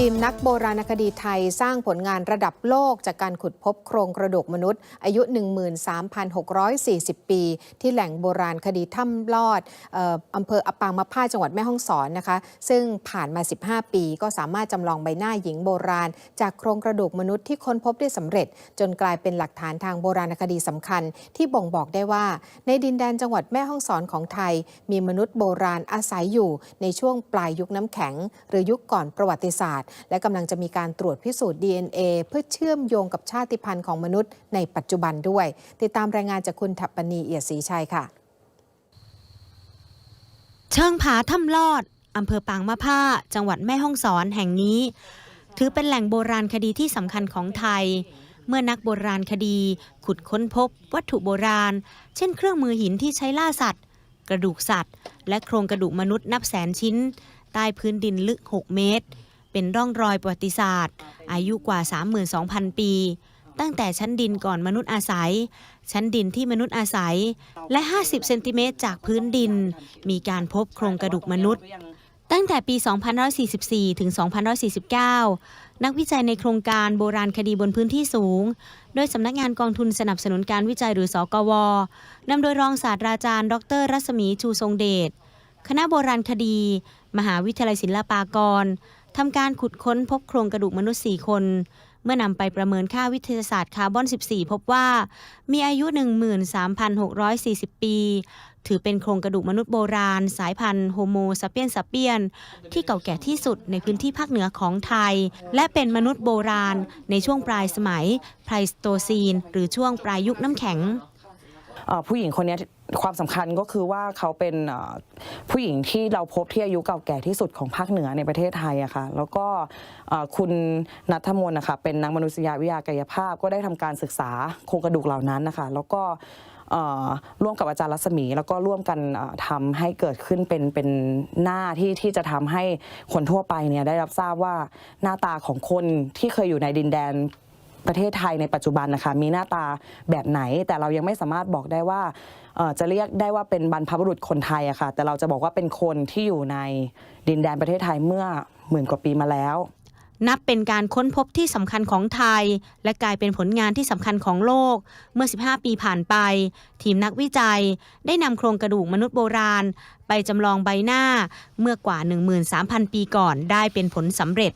ทีมนักโบราณคดีไทยสร้างผลงานระดับโลกจากการขุดพบโครงกระดูกมนุษย์ อายุ 13,640 ปี ที่แหล่งโบราณคดีถ้ำลอดอออำเภออปางมะพร้าจังหวัดแม่ฮ่องสอนนะคะ ซึ่งผ่านมา 15 ปีก็สามารถจำลองใบหน้าหญิงโบราณ จากโครงกระดูกมนุษย์ที่ค้นพบได้สำเร็จ จนกลายเป็นหลักฐานทางโบราณคดีสำคัญ ที่บ่งบอกได้ว่า ในดินแดนจังหวัดแม่ฮ่องสอนของไทย มีมนุษย์โบราณอาศัยอยู่ในช่วงปลายยุคน้ำแข็ง หรือยุคก่อนประวัติศาสตร์และกำลังจะมีการตรวจพิสูจน์ DNA เพื่อเชื่อมโยงกับชาติพันธุ์ของมนุษย์ในปัจจุบันด้วย ติดตามรายงานจากคุณถัปปณีเอียดศรีชัยค่ะ เชิงผาถ้ำลอดอำเภอปางมะผ้า จังหวัดแม่ฮ่องสอนแห่งนี้ ถือเป็นแหล่งโบราณคดีที่สำคัญของไทย เมื่อนักโบราณคดี ขุดค้นพบ วัตถุโบราณ เช่น เครื่องมือหินที่ใช้ล่าสัตว์ กระดูกสัตว์ และโครงกระดูกมนุษย์นับแสนชิ้น ใต้พื้นดินลึก 6 เมตร เป็นร่องรอยประวัติศาสตร์ อายุกว่า 32,000 ปี ตั้งแต่ชั้นดินก่อนมนุษย์อาศัย ชั้นดินที่มนุษย์อาศัย และ 50 เซนติเมตรจากพื้นดิน มีการพบโครงกระดูกมนุษย์ ตั้งแต่ปี2544 ถึง2549 นักวิจัยในโครงการโบราณคดีบนพื้นที่สูง โดยสำนักงานกองทุนสนับสนุนการวิจัยหรือสกวนำโดยรองศาสตราจารย์ ดร รัศมีชูทรงเดชคณะโบราณคดี มหาวิทยาลัยศิลปากร ทำการขุดค้นพบโครงกระดูกมนุษย์ 4 คน เมื่อนำไปประเมินค่าวิทยาศาสตร์คาร์บอน 14 พบว่า มีอายุ 13,640 ปี ถือเป็นโครงกระดูกมนุษย์โบราณ สายพันธุ์โฮโมซาเปียนซาเปียน ที่เก่าแก่ที่สุดในพื้นที่ภาคเหนือของไทย และเป็นมนุษย์โบราณ ในช่วงปลายสมัยไพลสโตซีน หรือช่วงปลายยุคน้ำแข็ง ผู้หญิงคนนี้ความสำคัญก็คือว่าเขาเป็นผู้หญิงที่เราพบที่อายุเก่าแก่ที่สุดของภาคเหนือในประเทศไทยอะค่ะแล้วก็คุณนัทมนนะคะเป็นนักมนุษยวิทยากายภาพ ก็ได้ทำการศึกษาโครงกระดูกเหล่านั้นนะคะแล้วก็ร่วมกับอาจารย์รัศมี แล้วก็ร่วมกันเอ่อทำให้เกิดขึ้นเป็นเป็นหน้าที่ที่จะทำให้คนทั่วไปเนี่ยได้รับทราบว่าหน้าตาของคนที่เคยอยู่ในดินแดน ประเทศไทยในปัจจุบันนะคะมีหน้าตาแบบไหน แต่เรายังไม่สามารถบอกได้ว่าจะเรียกได้ว่าเป็นบรรพบุรุษคนไทยอะค่ะแต่เราจะบอกว่าเป็นคนที่อยู่ในดินแดนประเทศไทยเมื่อหมื่นกว่าปีมาแล้ว นับเป็นการค้นพบที่สำคัญของไทย และกลายเป็นผลงานที่สำคัญของโลก เมื่อ 15 ปีผ่านไป ทีมนักวิจัย ได้นำโครงกระดูกมนุษย์โบราณ ไปจำลองใบหน้าเมื่อกว่า 13,000 ปีก่อนได้เป็นผลสำเร็จ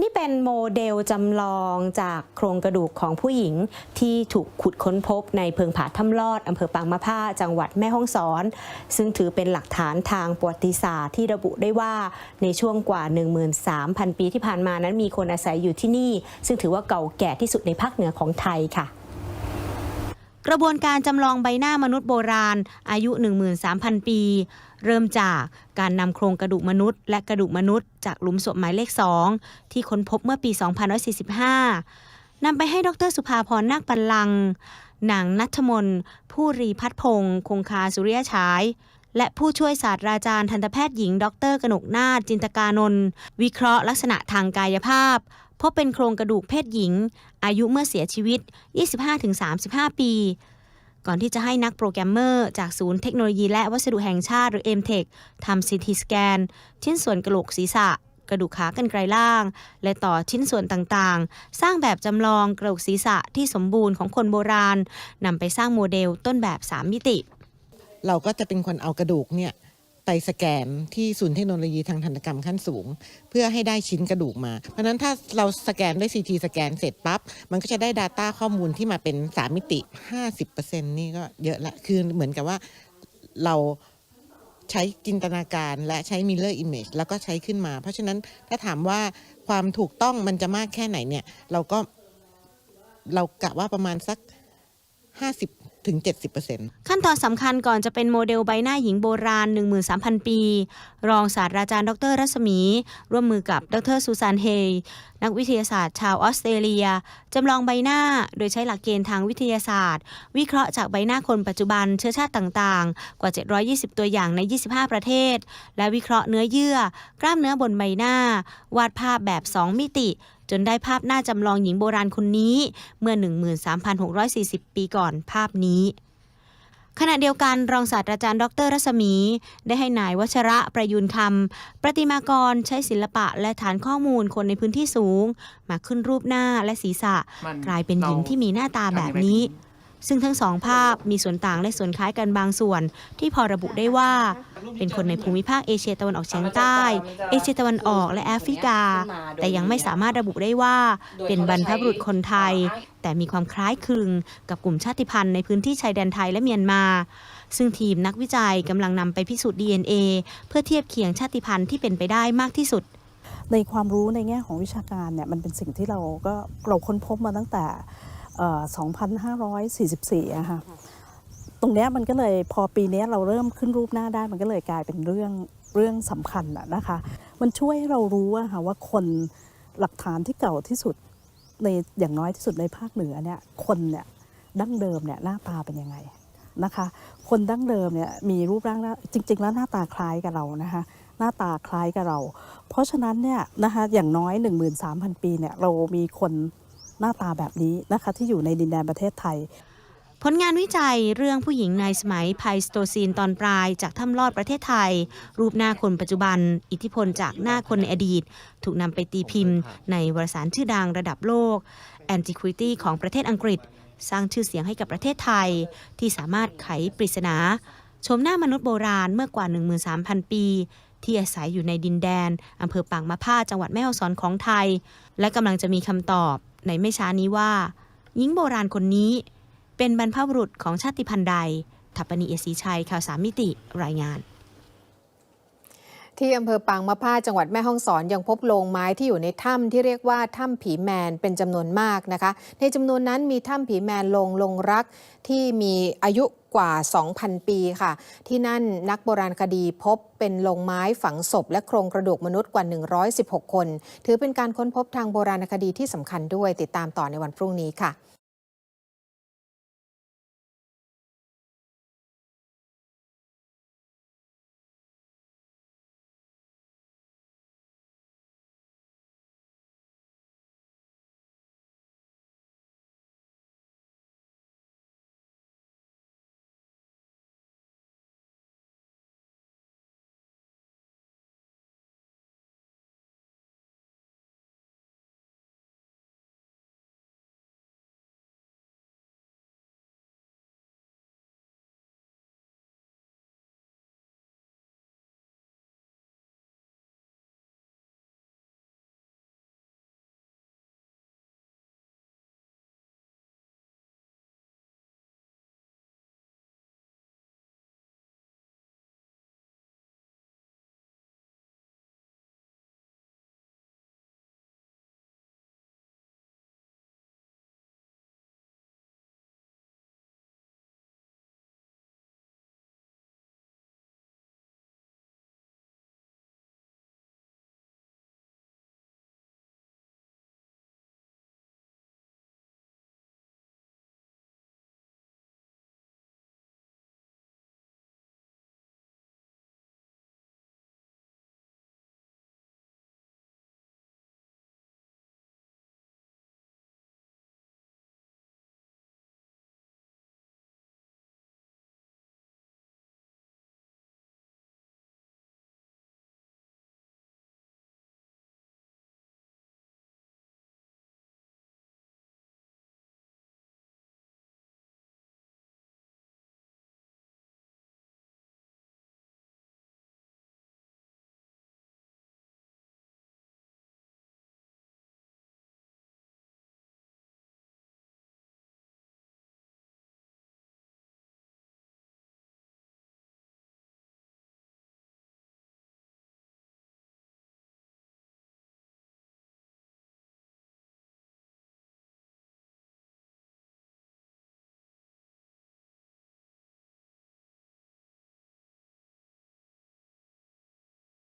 นี่เป็นโมเดลจำลองจากโครงกระดูกของผู้หญิงที่ถูกขุดค้นพบในเพิงผาถ้ำลอดอำเภอปางมะผ้าจังหวัดแม่ฮ่องสอน ซึ่งถือเป็นหลักฐานทางประวัติศาสตร์ที่ระบุได้ว่าในช่วงกว่า 13,000 ปีที่ผ่านมานั้นมีคนอาศัยอยู่ที่นี่ ซึ่งถือว่าเก่าแก่ที่สุดในภาคเหนือของไทยค่ะ กระบวนการจำลองใบหน้ามนุษย์โบราณ อายุ 13,000 ปี เริ่มจากการนำโครงกระดูกมนุษย์ และกระดูกมนุษย์จากหลุมศพหมายเลข 2 ที่ค้นพบเมื่อปี 2545 นำไปให้ดรสุภาพรนาคปัลลังนางนัทมน ผู้รีพัฒพงศ์คงคาสุริยฉาย และผู้ช่วยศาสตราจารย์ทันตแพทย์หญิง ดร กนกนาถจินตกานนท์วิเคราะห์ลักษณะทางกายภาพ พบเป็นโครงกระดูกเพศหญิง อายุเมื่อเสียชีวิต 25-35 ปี ก่อนที่จะให้นักโปรแกรมเมอร์ จากศูนย์เทคโนโลยีและวัสดุแห่งชาติหรือ MTech ทำ CT สแกนชิ้นส่วนกระโหลกศีรษะ กระดูกขากรรไกรล่าง และต่อชิ้นส่วนต่างๆ สร้างแบบจำลองกระโหลกศีรษะที่สมบูรณ์ของคนโบราณนำไปสร้างโมเดลต้นแบบ 3 มิติ เราก็จะเป็นคนเอากระดูกเนี่ย ไปสแกนที่ศูนย์เทคโนโลยีทางทันตกรรมขั้นสูง เพื่อให้ได้ชิ้นกระดูกมา เพราะฉะนั้นถ้าเราสแกนด้วย CT สแกนเสร็จปั๊บ มันก็จะได้ Data ข้อมูลที่มาเป็น 3 มิติ 50%นี่ก็เยอะละ คือเหมือนกับว่าเราใช้จินตนาการและใช้ Mirror Image แล้วก็ใช้ขึ้นมา เพราะฉะนั้นถ้าถามว่าความถูกต้องมันจะมากแค่ไหนเนี่ย เราก็เรากะว่าประมาณสัก 50 ถึง 70%ขั้นตอนสำคัญก่อนจะเป็นโมเดลใบหน้าหญิงโบราณ 13,000 ปี รองศาสตราจารย์ดรรัศมี ร่วมมือกับดรซูซานเฮยนักวิทยาศาสตร์ชาวออสเตรเลีย จำลองใบหน้าโดยใช้หลักเกณฑ์ทางวิทยาศาสตร์ วิเคราะห์จากใบหน้าคนปัจจุบันเชื้อชาติต่างๆ กว่า 720 ตัวอย่างใน 25 ประเทศ และวิเคราะห์เนื้อเยื่อ กล้ามเนื้อบนใบหน้า วาดภาพแบบ 2 มิติ จนได้ภาพหน้าจำลองหญิงโบราณคนนี้ เมื่อ 13,640 ปีก่อนภาพนี้ขณะเดียวกันรองศาสตราจารย์ ดรรัศมี ได้ให้นายวัชระประยุนคำประติมากรใช้ศิลปะและฐานข้อมูลคนในพื้นที่สูง มาขึ้นรูปหน้าและศีรษะ กลายเป็นหญิงที่มีหน้าตาแบบนี้ ซึ่งทั้งสองภาพมีส่วนต่างและส่วนคล้ายกันบางส่วน ที่พอระบุได้ว่า เป็นคนในภูมิภาคเอเชียตะวันออกเฉียงใต้ เอเชียตะวันออกและแอฟริกา แต่ยังไม่สามารถระบุได้ว่าเป็นบรรพบุรุษคนไทย แต่มีความคล้ายคลึงกับกลุ่มชาติพันธุ์ในพื้นที่ชายแดนไทยและเมียนมาซึ่งทีมนักวิจัยกำลังนำไปพิสูจน์ DNA เพื่อเทียบเคียงชาติพันธุ์ที่เป็นไปได้มากที่สุด ในความรู้ในแง่ของวิชาการเนี่ยมันเป็นสิ่งที่เราก็เราค้นพบมาตั้งแต่ 2544อะค่ะตรงเนี้ยมันก็เลยพอปีเนี้ยเราเริ่มขึ้นรูปหน้าได้มันก็เลยกลายเป็นเรื่องเรื่องสำคัญอะนะคะ มันช่วยให้เรารู้อะค่ะว่าคนหลักฐานที่เก่าที่สุดในอย่างน้อยที่สุดในภาคเหนือเนี่ยคนเนี่ยดั้งเดิมเนี่ยหน้าตาเป็นยังไงนะคะ คนดั้งเดิมเนี่ยมีรูปร่างหน้าจริง ๆ แล้วหน้าตาคล้ายกับเรานะคะหน้าตาคล้ายกับเรา เพราะฉะนั้นเนี่ยนะคะอย่างน้อย 13,000 ปีเนี่ยเรามีคน หน้าตาแบบนี้นะคะที่อยู่ในดินแดนประเทศไทย ผลงานวิจัยเรื่องผู้หญิงในสมัยไพสโตซีนตอนปลายจากถ้ำลอดประเทศไทย รูปหน้าคนปัจจุบัน อิทธิพลจากหน้าคนในอดีต ถูกนำไปตีพิมพ์ ในวารสารชื่อดังระดับโลก Antiquity ของประเทศอังกฤษ สร้างชื่อเสียงให้กับประเทศไทย ที่สามารถไขปริศนาชมหน้ามนุษย์โบราณเมื่อกว่า 13,000 ปี ที่อาศัยอยู่ในดินแดนอำเภอปางมะผ้าจังหวัดแม่ฮ่องสอนของไทย และกำลังจะมีคำตอบในไม่ช้านี้ว่าหญิงโบราณคนนี้ เป็นบรรพบุรุษของชาติพันธุ์ใดทัปปณีเอสีชัยข่าวสามมิติรายงาน ที่อำเภอปางมะผ้าจังหวัดแม่ฮ่องสอนยังพบโลงไม้ที่อยู่ในถ้ำที่เรียกว่าถ้ำผีแมนเป็นจำนวนมากนะคะ ในจำนวนนั้นมีถ้ำผีแมนลงลงรักที่มีอายุกว่า 2,000 ปีค่ะ ที่นั่นนักโบราณคดีพบเป็นโลงไม้ฝังศพ และโครงกระดูกมนุษย์กว่า 116 คน ถือเป็นการค้นพบทางโบราณคดีที่สำคัญด้วยติดตามต่อในวันพรุ่งนี้ค่ะ